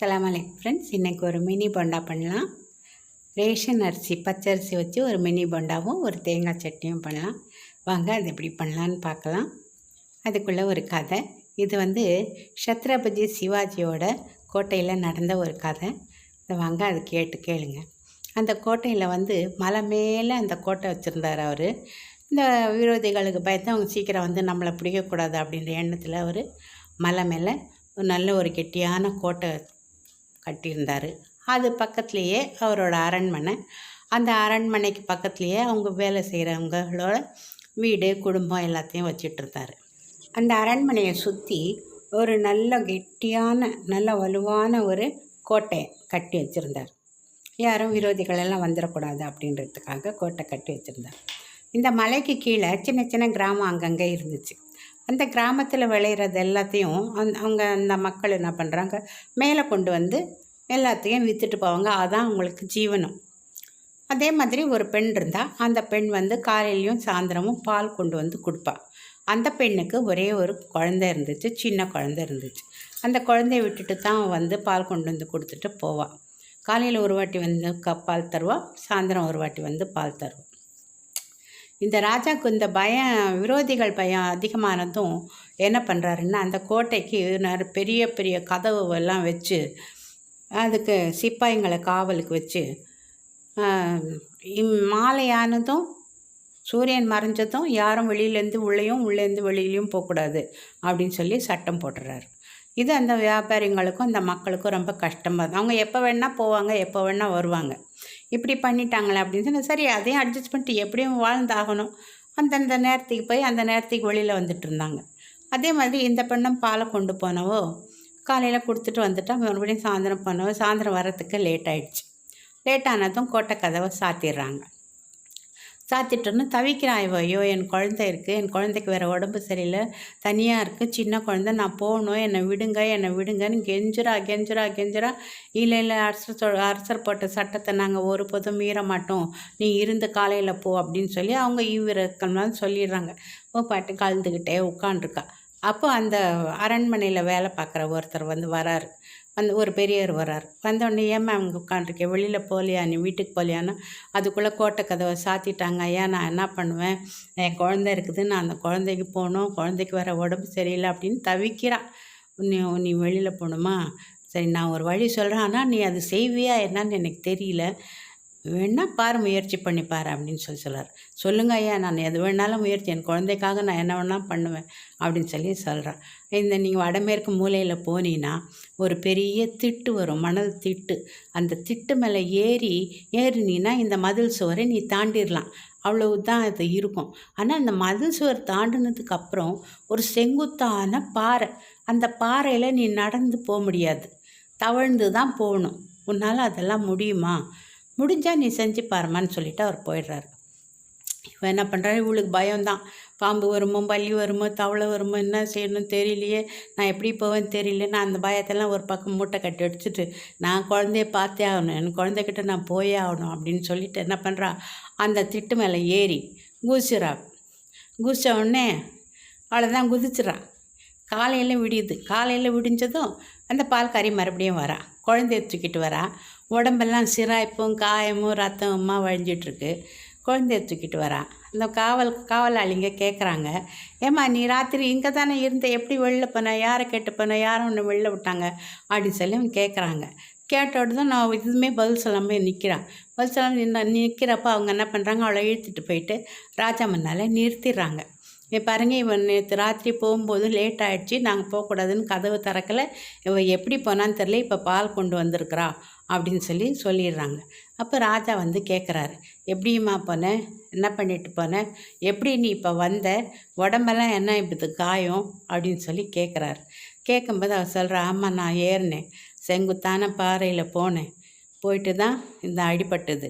சலாம் அலைக்கும் ஃப்ரெண்ட்ஸ் இன்றைக்கி ஒரு மினி போண்டா பண்ணலாம். ரேஷன் அரிசி பச்சரிசி வச்சு ஒரு மினி போண்டாவும் ஒரு தேங்காய் சட்னியும் பண்ணலாம். வாங்க அது எப்படி பண்ணலான்னு பார்க்கலாம். அதுக்குள்ளே ஒரு கதை. இது வந்து சத்ரபதி சிவாஜியோட கோட்டையில் நடந்த ஒரு கதை. இதை வாங்க அது கேட்டு கேளுங்க. அந்த கோட்டையில் வந்து மலை மேலே அந்த கோட்டை வச்சுருந்தார் அவர். இந்த விரோதிகளுக்கு பயந்து அவங்க சீக்கிரம் வந்து நம்மளை பிடிக்கக்கூடாது அப்படின்ற எண்ணத்தில் அவர் மலை மேலே ஒரு நல்ல ஒரு கெட்டியான கோட்டை கட்டியிருந்தார். அது பக்கத்துலேயே அவரோட அரண்மனை. அந்த அரண்மனைக்கு பக்கத்துலேயே அவங்க வேலை செய்கிறவங்களோட வீடு குடும்பம் எல்லாத்தையும் வச்சிட்டு இருந்தார் அந்த அரண்மனையை சுற்றி ஒரு நல்ல கெட்டியான நல்ல வலுவான ஒரு கோட்டை கட்டி வச்சுருந்தார். யாரும் விரோதிகள் எல்லாம் வந்துடக்கூடாது அப்படின்றதுக்காக கோட்டை கட்டி வச்சுருந்தார். இந்த மலைக்கு கீழே சின்ன சின்ன கிராமம் அங்கங்கே இருந்துச்சு. அந்த கிராமத்தில் விளையிறது எல்லாத்தையும் அந் அவங்க அந்த மக்கள் என்ன பண்ணுறாங்க மேலே கொண்டு வந்து எல்லாத்தையும் விற்றுட்டு போவாங்க. அதான் அவங்களுக்கு ஜீவனம். அதே மாதிரி ஒரு பெண் இருந்தால் அந்த பெண் வந்து காலையிலையும் சாயந்தரமும் பால் கொண்டு வந்து கொடுப்பாள் அந்த பெண்ணுக்கு ஒரே ஒரு குழந்தை இருந்துச்சு சின்ன குழந்தை இருந்துச்சு. அந்த குழந்தைய விட்டுட்டு தான் வந்து பால் கொண்டு வந்து கொடுத்துட்டு போவாள் காலையில் ஒரு வாட்டி வந்து க பால் தருவாள் சாயந்தரம் ஒரு வாட்டி வந்து பால் தருவாள் இந்த ராஜாவுக்கு இந்த பயம் விரோதிகள் பயம் அதிகமானதும் என்ன பண்ணுறாருன்னா அந்த கோட்டைக்கு பெரிய பெரிய கதவு எல்லாம் வச்சு அதுக்கு சிப்பாய்ங்களை காவலுக்கு வச்சு மாலையானதும் சூரியன் மறைஞ்சதும் யாரும் வெளியிலேருந்து உள்ளேயும் உள்ளேருந்து வெளியிலையும் போகக்கூடாது அப்படின்னு சொல்லி சட்டம் போட்டுறாரு. இது அந்த வியாபாரிங்களுக்கும் அந்த மக்களுக்கும் ரொம்ப கஷ்டமாக அவங்க எப்போ வேணால் போவாங்க எப்போ வேணால் வருவாங்க. இப்படி பண்ணிட்டாங்களே அப்படின்னு சொல்லி சரி அதையும் அட்ஜஸ்ட் பண்ணிட்டு எப்படியும் வாழ்ந்தாகணும். அந்தந்த நேரத்துக்கு போய் அந்த நேரத்துக்கு வெளியில் வந்துட்டு இருந்தாங்க. அதே மாதிரி இந்த பெண்ணும் பாலை கொண்டு போனவோ காலையில் கொடுத்துட்டு வந்துட்டா மறுபடியும் சாயந்தரம் போனவோ சாயந்தரம் வரத்துக்கு லேட் ஆகிடுச்சு லேட் ஆனதும் கோட்டை கதவை சாத்திடுறாங்க. சாத்திட்டோன்னு தவிக்கிறான் இவ. ஐயோ என் குழந்தை இருக்குது என் குழந்தைக்கு வேறு உடம்பு சரியில்லை. தனியாக இருக்குது சின்ன குழந்தை. நான் போகணும். என்னை விடுங்க. என்னை விடுங்கன்னு கெஞ்சுரா கெஞ்சுரா கெஞ்சுரா இல்லை இல்லை. அரசர் அரசர் போட்ட சட்டத்தை நாங்கள் ஒரு போதும் மீற மாட்டோம். நீ இருந்து காலையில் போ அப்படின்னு சொல்லி அவங்க ஈவிரக்கம்லாம் சொல்லிடுறாங்க. ஓ பாட்டு கலந்துக்கிட்டே உட்காண்ட்ருக்கா அப்போ அந்த அரண்மனையில் வேலை பார்க்குற ஒருத்தர் வந்து வராரு. வந்து ஒரு பெரியவர் வரார். வந்தோடனே ஏமா அவங்க உட்காண்ட்ருக்கேன் வெளியில் போகலையா? நீ வீட்டுக்கு போகலையான்னு? அதுக்குள்ளே கோட்டை கதவை சாத்திட்டாங்க. ஐயா நான் என்ன பண்ணுவேன்? என் குழந்தை இருக்குது. நான் அந்த குழந்தைக்கு போகணும். குழந்தைக்கு வர உடம்பு சரியில்லை அப்படின்னு தவிக்கிறான். நீ நீ வெளியில் போகணுமா? சரி நான் ஒரு வழி சொல்கிறேன் ஆனால் நீ அது செய்வியா? என்னன்னு எனக்கு தெரியல. வேணால் பாரு முயற்சி பண்ணி பாரு அப்படின்னு சொல்லி சொல்கிறார் சொல்லுங்க ஐயா நான் எது வேணாலும் முயற்சி என் குழந்தைக்காக நான் என்ன வேணாலும் பண்ணுவேன் அப்படின்னு சொல்லி சொல்கிறேன் இந்த நீங்கள் வடமேற்கு மூலையில் போனீங்கன்னா ஒரு பெரிய திட்டு வரும் மணல் திட்டு. அந்த திட்டு மேலே ஏறி ஏறினீன்னா இந்த மதில் சுவரை நீ தாண்டிடலாம் அவ்வளவு தான் அது இருக்கும். ஆனால் அந்த மதில் சுவர் தாண்டினதுக்கு அப்புறம் ஒரு செங்குத்தான பாறை. அந்த பாறையில் நீ நடந்து போக முடியாது. தவழ்ந்து தான் போகணும். உன்னால் அதெல்லாம் முடியுமா? முடிஞ்சால் நீ செஞ்சு பாருமான்னு சொல்லிவிட்டு அவர் போயிடுறாரு. இவன் என்ன பண்ணுறாரு இவளுக்கு பயம்தான். பாம்பு வருமோ பள்ளி வருமோ தவளை வருமோ என்ன செய்யணும் தெரியலையே. நான் எப்படி போவேன்னு தெரியல. நான் அந்த பயத்தெல்லாம் ஒரு பக்கம் மூட்டை கட்டி அடிச்சுட்டு நான் குழந்தைய பார்த்தே ஆகணும். என் குழந்தைகிட்ட நான் போயே ஆகணும் அப்படின்னு சொல்லிட்டு என்ன பண்ணுறா அந்த திட்டு மேலே ஏறி குதிச்சுறா குதிச்ச உடனே அவ்வளோதான் குதிச்சிட்றான் காலையில் விடியுது. காலையில் விடிஞ்சதும் அந்த பால் கறி மறுபடியும் வரா. குழந்தைய தூக்கிட்டு வரா. உடம்பெல்லாம் சிராய்ப்பும் காயமும் ரத்தமுமா வழிஞ்சிட்ருக்கு. குழந்தைய தூக்கிட்டு வரா. அந்த காவல் காவலாளிங்க கேட்குறாங்க ஏம்மா நீ ராத்திரி இங்கே தானே இருந்த? எப்படி வெளில போன? யாரை கேட்டு போன? யாரும் ஒன்று வெளில விட்டாங்க? அப்படின்னு சொல்லி கேட்குறாங்க கேட்டோடு தான் நான் இதுவுமே பதில் சொல்லாமல் நிற்கிறான் பதில் சொல்லாமல் நிற்கிறப்ப அவங்க என்ன பண்ணுறாங்க அவளை இழுத்துட்டு போயிட்டு ராஜா முன்னால் நிறுத்திடுறாங்க. இப்போ பாருங்க இவன் நேற்று ராத்திரி போகும்போது லேட் ஆகிடுச்சு நாங்கள் போகக்கூடாதுன்னு கதவு திறக்கலை. இவன் எப்படி போனான்னு தெரில இப்போ பால் கொண்டு வந்திருக்கிறா அப்படின்னு சொல்லி சொல்லிடுறாங்க. அப்போ ராஜா வந்து கேட்குறாரு எப்படியுமா போனேன் என்ன பண்ணிட்டு போனேன் எப்படி நீ இப்போ வந்த? உடம்பெல்லாம் என்ன இப்படி காயம்? அப்படின்னு சொல்லி கேட்குறாரு கேட்கும்போது அவர் சொல்கிறா ஆமாம் நான் ஏறினேன். செங்குத்தான பாறையில் போனேன். போயிட்டு தான் இந்த அடிபட்டது.